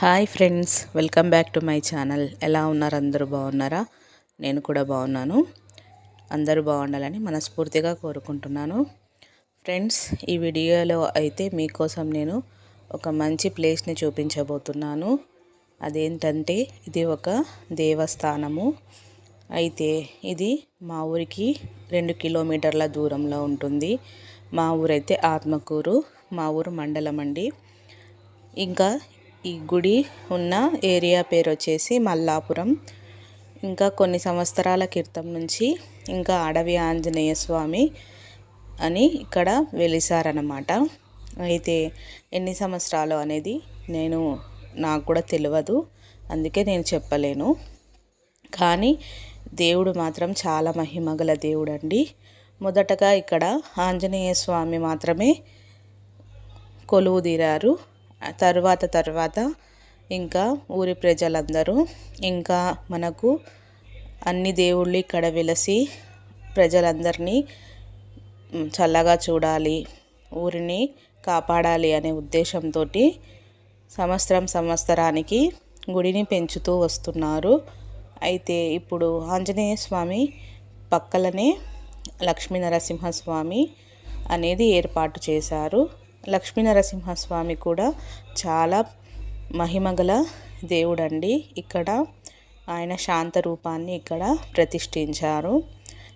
Hi friends welcome back to my channel. ఎలా ఉన్నారు? అందరూ బాగున్నారా? నేను కూడా బాగున్నాను. అందరూ బాగుండాలని మనస్ఫూర్తిగా కోరుకుంటున్నాను. ఫ్రెండ్స్ ఈ వీడియోలో అయితే మీకోసం నేను ఒక మంచి ప్లేస్ని చూపించబోతున్నాను. అదేంటంటే ఇది ఒక దేవస్థానము. అయితే ఇది మా ఊరికి రెండు కిలోమీటర్ల దూరంలో ఉంటుంది. మా ఊరైతే ఆత్మకూరు మా ఊరు మండలం అండి. ఇంకా ఈ గుడి ఉన్న ఏరియా పేరు వచ్చేసి మల్లాపురం. ఇంకా కొన్ని సంవత్సరాల క్రితం నుంచి ఇంకా అడవి ఆంజనేయ స్వామి అని ఇక్కడ వెలిసారనమాట అయితే ఎన్ని సంవత్సరాలు అనేది నేను నాకు కూడా తెలియదు అందుకే నేను చెప్పలేను. కానీ దేవుడు మాత్రం చాలా మహిమగల దేవుడు అండి మొదటగా ఇక్కడ ఆంజనేయ స్వామి మాత్రమే కొలువు తీరారు. తర్వాత తర్వాత ఇంకా ఊరి ప్రజలందరూ ఇంకా మనకు అన్ని దేవుళ్ళు ఇక్కడ వెలసి ప్రజలందరినీ చల్లగా చూడాలి ఊరిని కాపాడాలి అనే ఉద్దేశంతో సంవత్సరం సంవత్సరానికి గుడిని పెంచుతూ వస్తున్నారు. అయితే ఇప్పుడు ఆంజనేయ స్వామి పక్కలనే లక్ష్మీ నరసింహస్వామి అనేది ఏర్పాటు చేశారు. లక్ష్మీ నరసింహస్వామి కూడా చాలా మహిమగల దేవుడండి. ఇక్కడ ఆయన శాంత రూపాన్ని ఇక్కడ ప్రతిష్ఠించారు.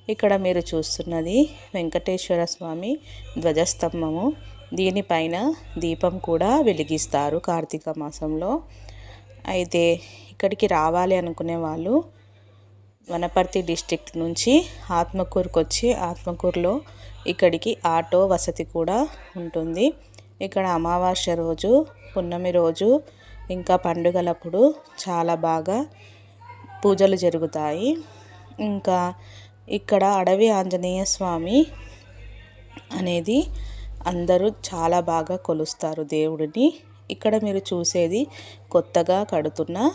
ఇక్కడ మీరు చూస్తున్నది వెంకటేశ్వర స్వామి ధ్వజస్తంభము. దీనిపైన దీపం కూడా వెలిగిస్తారు కార్తీక మాసంలో. అయితే ఇక్కడికి రావాలి అనుకునే వాళ్ళు వనపర్తి డిస్టిక్ నుంచి ఆత్మకూరుకు వచ్చి ఆత్మకూరులో ఇక్కడికి ఆటో వసతి కూడా ఉంటుంది. ఇక్కడ అమావాస్య రోజు పున్నమి రోజు ఇంకా పండుగలప్పుడు చాలా బాగా పూజలు జరుగుతాయి. ఇంకా ఇక్కడ అడవి ఆంజనేయ స్వామి అనేది అందరూ చాలా బాగా కొలుస్తారు దేవుడిని. ఇక్కడ మీరు చూసేది కొత్తగా కడుతున్న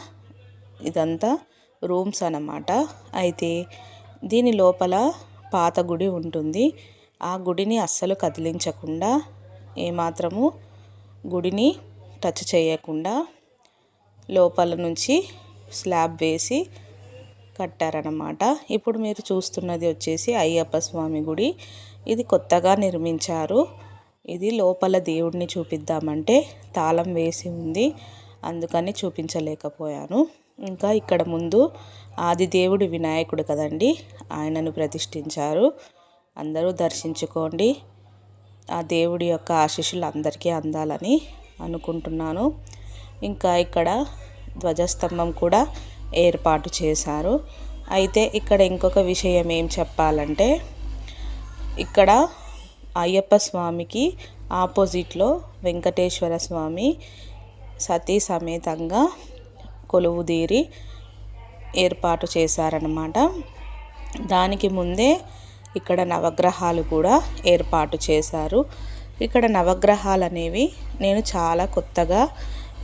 ఇదంతా రూమ్స్ అన్నమాట. అయితే దీని లోపల పాత గుడి ఉంటుంది. ఆ గుడిని అస్సలు కదిలించకుండా ఏమాత్రము గుడిని టచ్ చేయకుండా లోపల నుంచి స్లాబ్ వేసి కట్టారనమాట ఇప్పుడు మీరు చూస్తున్నది వచ్చేసి అయ్యప్ప స్వామి గుడి. ఇది కొత్తగా నిర్మించారు. ఇది లోపల దేవుడిని చూపిద్దామంటే తాళం వేసి ఉంది. అందుకని చూపించలేకపోయాను. ఇంకా ఇక్కడ ముందు ఆదిదేవుడి వినాయకుడు కదండి ఆయనను ప్రతిష్ఠించారు. అందరూ దర్శించుకోండి. ఆ దేవుడి యొక్క ఆశీస్సులు అందరికీ అందాలని అనుకుంటున్నాను. ఇంకా ఇక్కడ ధ్వజస్తంభం కూడా ఏర్పాటు చేశారు. అయితే ఇక్కడ ఇంకొక విషయం ఏం చెప్పాలంటే ఇక్కడ అయ్యప్ప స్వామికి ఆపోజిట్లో వెంకటేశ్వర స్వామి సతీ సమేతంగా కొలువుదీరి ఏర్పాటు చేశారనమాట దానికి ముందే ఇక్కడ నవగ్రహాలు కూడా ఏర్పాటు చేశారు. ఇక్కడ నవగ్రహాలు అనేవి నేను చాలా కొత్తగా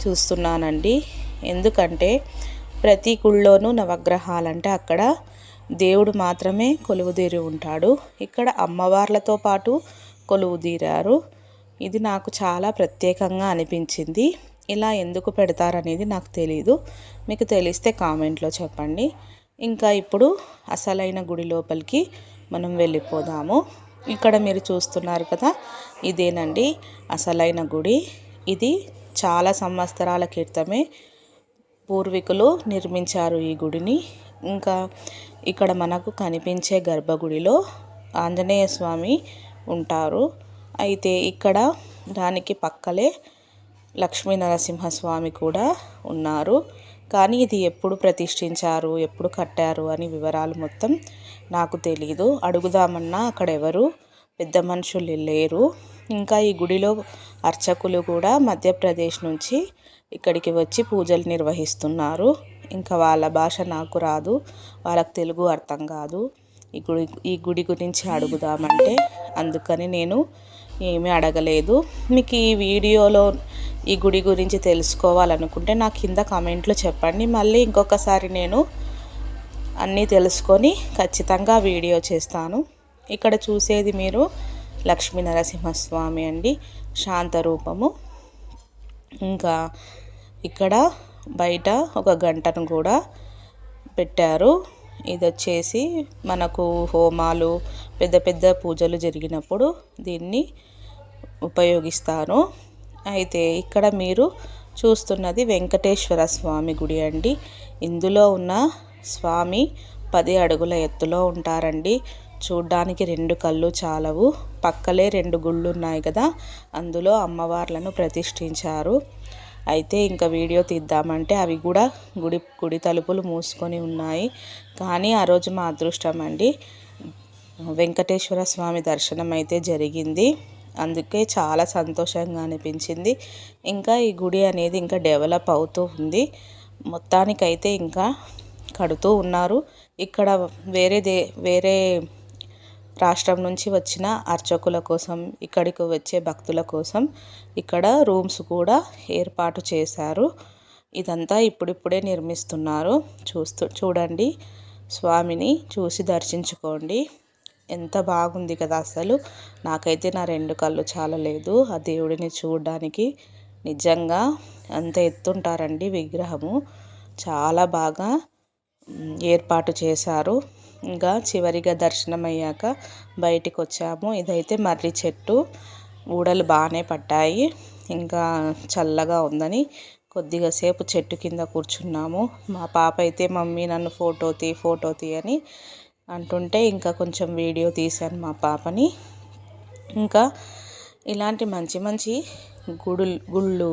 చూస్తున్నానండి. ఎందుకంటే ప్రతి గుళ్ళోనూ నవగ్రహాలంటే అక్కడ దేవుడు మాత్రమే కొలువుదీరి ఉంటాడు. ఇక్కడ అమ్మవార్లతో పాటు కొలువుదీరారు. ఇది నాకు చాలా ప్రత్యేకంగా అనిపించింది. ఇలా ఎందుకు పెడతారనేది నాకు తెలీదు. మీకు తెలిస్తే కామెంట్లో చెప్పండి. ఇంకా ఇప్పుడు అసలైన గుడి లోపలికి మనం వెళ్ళిపోదాము. ఇక్కడ మీరు చూస్తున్నారు కదా ఇదేనండి అసలైన గుడి. ఇది చాలా సంవత్సరాల క్రితమే పూర్వీకులు నిర్మించారు ఈ గుడిని. ఇంకా ఇక్కడ మనకు కనిపించే గర్భగుడిలో ఆంజనేయ స్వామి ఉంటారు. అయితే ఇక్కడ దానికి పక్కలే లక్ష్మీ నరసింహస్వామి కూడా ఉన్నారు. కానీ ఇది ఎప్పుడు ప్రతిష్ఠించారు ఎప్పుడు కట్టారు అని వివరాలు మొత్తం నాకు తెలీదు. అడుగుదామన్నా అక్కడ ఎవరు పెద్ద మనుషులు లేరు. ఇంకా ఈ గుడిలో అర్చకులు కూడా మధ్యప్రదేశ్ నుంచి ఇక్కడికి వచ్చి పూజలు నిర్వహిస్తున్నారు. ఇంకా వాళ్ళ భాష నాకు రాదు వాళ్ళకి తెలుగు అర్థం కాదు. ఈ గుడి ఈ గుడి గురించి అడుగుదామంటే అందుకని నేను ఏమీ అడగలేదు. మీకు ఈ వీడియోలో ఈ గుడి గురించి తెలుసుకోవాలనుకుంటే నా కింద కామెంట్లో చెప్పండి. మళ్ళీ ఇంకొకసారి నేను అన్నీ తెలుసుకొని ఖచ్చితంగా వీడియో చేస్తాను. ఇక్కడ చూసేది మీరు లక్ష్మీ నరసింహస్వామి అండి శాంత రూపము. ఇంకా ఇక్కడ బయట ఒక గంటను కూడా పెట్టారు. ఇది వచ్చేసి మనకు హోమాలు పెద్ద పెద్ద పూజలు జరిగినప్పుడు దీన్ని ఉపయోగిస్తారు అయితే ఇక్కడ మీరు చూస్తున్నది వెంకటేశ్వర స్వామి గుడి అండి. ఇందులో ఉన్న స్వామి పది అడుగుల ఎత్తులో ఉంటారండి. చూడ్డానికి రెండు కళ్ళు చాలవు. పక్కలే రెండు గుళ్ళు ఉన్నాయి కదా. అందులో అమ్మవార్లను ప్రతిష్ఠించారు. అయితే ఇంకా వీడియో తీద్దామంటే అవి కూడా గుడి గుడి తలుపులు మూసుకొని ఉన్నాయి. కానీ ఆ రోజు మా అదృష్టం అండి. వెంకటేశ్వర స్వామి దర్శనం అయితే జరిగింది. అందుకే చాలా సంతోషంగా అనిపించింది. ఇంకా ఈ గుడి అనేది ఇంకా డెవలప్ అవుతూ ఉంది. మొత్తానికైతే ఇంకా కడుతూ ఉన్నారు. ఇక్కడ వేరే దే వేరే రాష్ట్రం నుంచి వచ్చిన అర్చకుల కోసం ఇక్కడికి వచ్చే భక్తుల కోసం ఇక్కడ రూమ్స్ కూడా ఏర్పాటు చేశారు. ఇదంతా ఇప్పుడిప్పుడే నిర్మిస్తున్నారు. చూస్తూ చూడండి. స్వామిని చూసి దర్శించుకోండి. ఎంత బాగుంది కదా అసలు. నాకైతే నా రెండు కళ్ళు చాలలేదు. ఆ దేవుడిని చూడడానికి నిజంగా అంత ఎత్తుంటారండి విగ్రహము. చాలా బాగా ఏర్పాటు చేశారు. ఇంకా చివరిగా దర్శనం అయ్యాక బయటికి వచ్చాము ఇదైతే మర్రి చెట్టు. ఊడలు బాగానే పడ్డాయి ఇంకా చల్లగా ఉందని కొద్దిగా సేపు చెట్టు కింద కూర్చున్నాము. మా పాప అయితే మమ్మీ నన్ను ఫోటో తీ ఫోటో తీ అని అంటుంటే ఇంకా కొంచెం వీడియో తీశాను మా పాపని. ఇంకా ఇలాంటి మంచి మంచి గుడు గుళ్ళు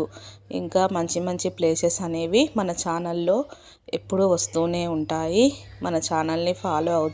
ఇంకా మంచి మంచి ప్లేసెస్ అనేవి మన ఛానల్లో ఎప్పుడూ వస్తూనే ఉంటాయి. మన ఛానల్ని ఫాలో అవు